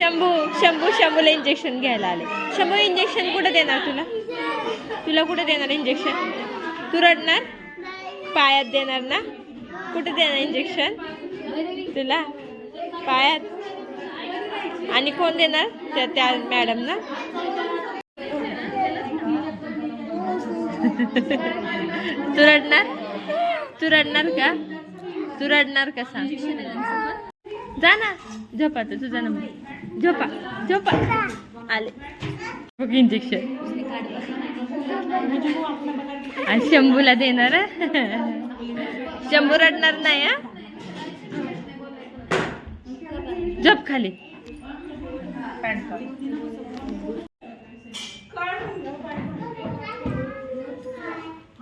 Shambhu Shambhu शंभूला injection घ्यायला आले. Shambhu injection कुठं देणार तुला? तुला कुठं देणार इंजेक्शन तू रडणार? पायात देणार ना? कुठं देणार इंजेक्शन तुला? पायात? आणि कोण देणार? त्या त्या मॅडम ना? तू रडणार? तू रडणार का? तू रडणार का सांग. जा ना झोपात तुझा नंबर. झोपा झोपा. आले. बघ इंजेक्शन आणि शंभूला देणार शंभू रडणार नाही हा. झोप खाली.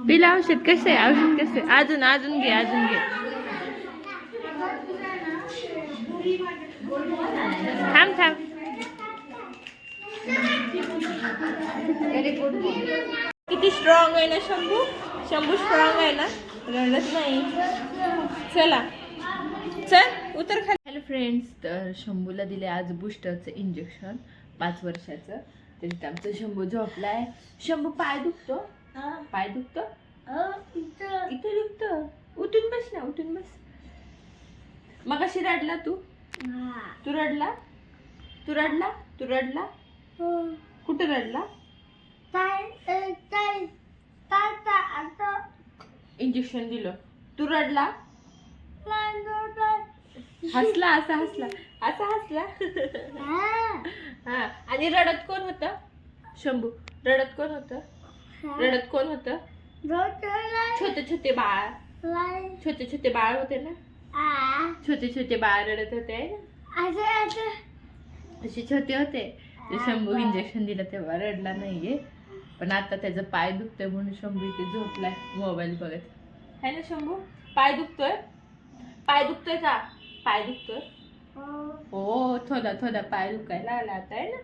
पिला औषध कसं? आहे औषध कसं? आहे अजून अजून घे अजून घे. थांब थांब. किती स्ट्रॉंग आहे ना शंभू? शंभू स्ट्रॉंग आहे ना? रडत नाही. चला. चल उतर खाली. हॅलो फ्रेंड्स तर शंभूला दिले आज बुस्टरचं इंजेक्शन पाच वर्षाचं. तर तिथं आमचं शंभू झोपलाय. शंभू पाय दुखतो? पाय दुखतो? इथं. दुखतं? उठून बस ना उठून बस. मग अशी रडला तू? तू रडला? तू रडला? तू रडला? कुठं रडला? इंजेक्शन दिलं. तू रडला? हसला असा हसला. असा हसला. हा. आणि रडत कोण होत? शंभू रडत कोण होत? रडत कोण होत? छोटे छोटे बाळ. छोटे छोटे बाळ होते ना? छोटे छोटे बाळ रडत होते. है असे छोटे होते. ते शंभू इंजेक्शन दिलं तेव्हा रडला नाहीये. पण आता त्याचं पाय दुखतोय म्हणून शंभू इथे झोपलाय मोबाईल बघत. है ना शंभू? पाय दुखतोय? पाय दुखतोय का? पाय दुखतोय? हो. थोडा थोडा पाय दुखायला आला आता आहे ना?